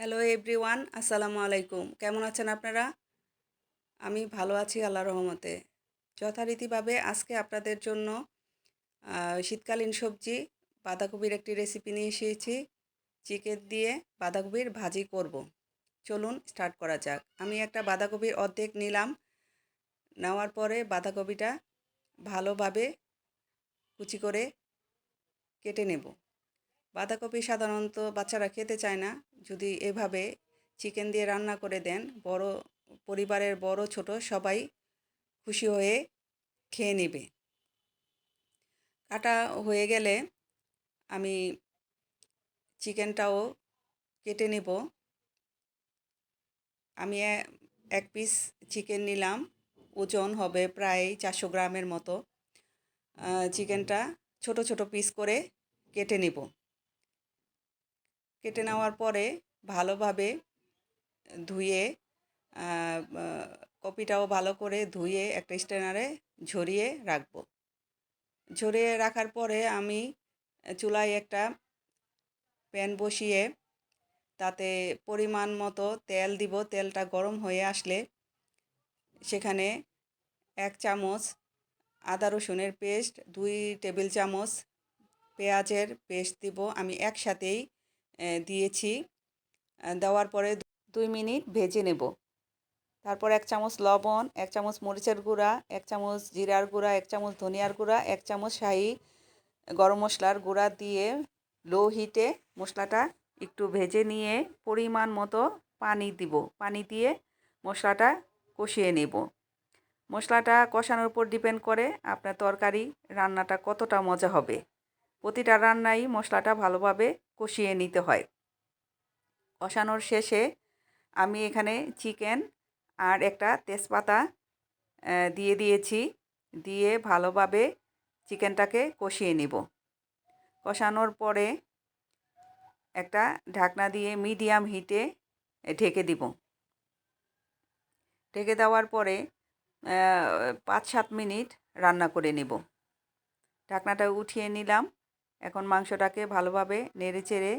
Hello everyone আসসালামু আলাইকুম কেমন আছেন আপনারা? আমি ভালো আছি আল্লাহ রহমতে। যথারীতিভাবে আজকে আপনাদের জন্য শীতকালীন সবজি, বাঁধাকপির একটি রেসিপি নিয়ে এসেছি। চিকেন দিয়ে বাঁধাকপির ভাজি করব। চলুন স্টার্ট করা যাক। আমি একটা বাঁধাকপির অর্ধেক নিলাম। নেওয়ার পরে বাঁধাকপিটা ভালোভাবে কুচি করে কেটে নেব। বাঁধাকপি সাধারণত বাচ্চারা খেতে চায় না। যদি এভাবে চিকেন দিয়ে রান্না করে দেন, বড় পরিবারের বড় ছোট সবাই খুশি হয়ে খেয়ে নেবে। কাটা হয়ে গেলে আমি চিকেনটাও কেটে নেব। আমি এক পিস চিকেন নিলাম, ওজন হবে প্রায় চারশো গ্রামের মতো। চিকেনটা ছোট ছোট পিস করে কেটে নেব। কেটে নেওয়ার পরে ভালোভাবে ধুয়ে কপিটাও ভালো করে ধুয়ে একটা স্ট্যানারে ঝরিয়ে রাখব। ঝরিয়ে রাখার পরে আমি চুলায় একটা প্যান বসিয়ে তাতে পরিমাণ মতো তেল দিব। তেলটা গরম হয়ে আসলে সেখানে এক চামচ আদা রসুনের পেস্ট, দুই টেবিল চামচ পেঁয়াজের পেস্ট দিব। আমি একসাথেই দিয়েছি। দেওয়ার পরে দুই মিনিট ভেজে নেব। তারপর এক চামচ লবণ, এক চামচ মরিচের গুঁড়া, এক চামচ জিরার গুঁড়া, এক চামচ ধনিয়ার গুঁড়া, এক চামচ শাহি গরম মশলার গুঁড়া দিয়ে লো হিটে মশলাটা একটু ভেজে নিয়ে পরিমাণ মতো পানি দিব। পানি দিয়ে মশলাটা কষিয়ে নেব। মশলাটা কষানোর উপর ডিপেন্ড করে আপনার তরকারি রান্নাটা কতটা মজা হবে। প্রতিটা রান্নাই মশলাটা ভালোভাবে কষিয়ে নিতে হয়। কষানোর শেষে আমি এখানে চিকেন আর একটা তেজপাতা দিয়ে দিয়েছি। দিয়ে ভালোভাবে চিকেনটাকে কষিয়ে নিব। কষানোর পরে একটা ঢাকনা দিয়ে মিডিয়াম হিটে ঢেকে দিব। ঢেকে দেওয়ার পরে পাঁচ সাত মিনিট রান্না করে নেব। ঢাকনাটা উঠিয়ে নিলাম। এখন মাংসটাকে ভালোভাবে নেড়ে চেড়ে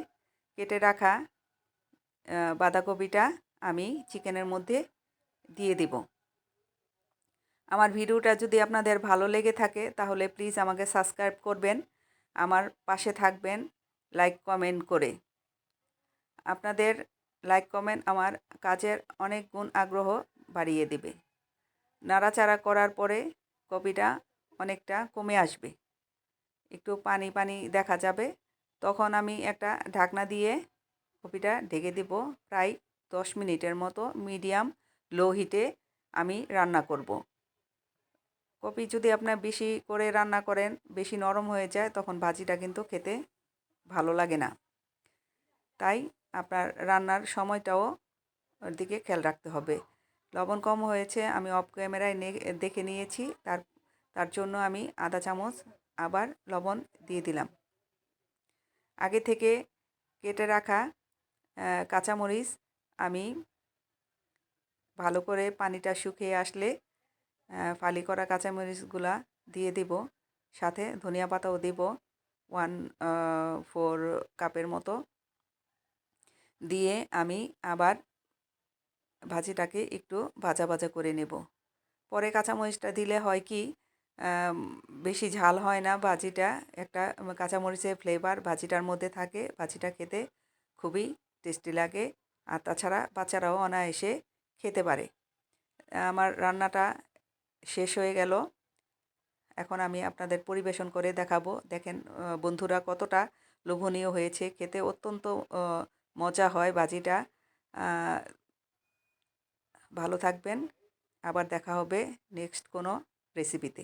কেটে রাখা বাঁধাকপিটা আমি চিকেনের মধ্যে দিয়ে দেব। আমার ভিডিওটা যদি আপনাদের ভালো লেগে থাকে, তাহলে প্লিজ আমাকে সাবস্ক্রাইব করবেন, আমার পাশে থাকবেন, লাইক কমেন্ট করে। আপনাদের লাইক কমেন্ট আমার কাজের অনেক গুণ আগ্রহ বাড়িয়ে দেবে। নাড়াচাড়া করার পরে কপিটা অনেকটা কমে আসবে। একটু পানি পানি দেখা যাবে। তখন আমি একটা ঢাকনা দিয়ে কপিটা ঢেকে দেব প্রায় দশ মিনিটের মতো মিডিয়াম লো হিটে আমি রান্না করব। কপি যদি আপনার বেশি করে রান্না করেন, বেশি নরম হয়ে যায়, তখন ভাজিটা কিন্তু খেতে ভালো লাগে না। তাই আপনার রান্নার সময়টাও ওর দিকে খেয়াল রাখতে হবে। লবণ কম হয়েছে, আমি অফ ক্যামেরায় দেখে নিয়েছি। তার তার জন্য আমি আধা চামচ আবার লবণ দিয়ে দিলাম। আগে থেকে কেটে রাখা কাঁচামরিচ আমি ভালো করে পানিটা শুকিয়ে আসলে ফালি করা কাঁচামরিচগুলা দিয়ে দিব। সাথে ধনিয়া পাতাও দিব, ওয়ান ফোর কাপের মতো। দিয়ে আমি আবার ভাজিটাকে একটু ভাজা ভাজা করে নেব। পরে কাঁচামরিচটা দিলে হয় কি বেশি ঝাল হয় না ভাজিটা। একটা কাঁচামরিচের ফ্লেভার ভাজিটার মধ্যে থাকে। ভাজিটা খেতে খুবই টেস্টি লাগে। আর তাছাড়া বাচ্চারাও অনায়াসে খেতে পারে। আমার রান্নাটা শেষ হয়ে গেল। এখন আমি আপনাদের পরিবেশন করে দেখাবো। দেখেন বন্ধুরা কতটা লোভনীয় হয়েছে। খেতে অত্যন্ত মজা হয় বাজিটা ভালো থাকবেন। আবার দেখা হবে নেক্সট কোনো রেসিপিতে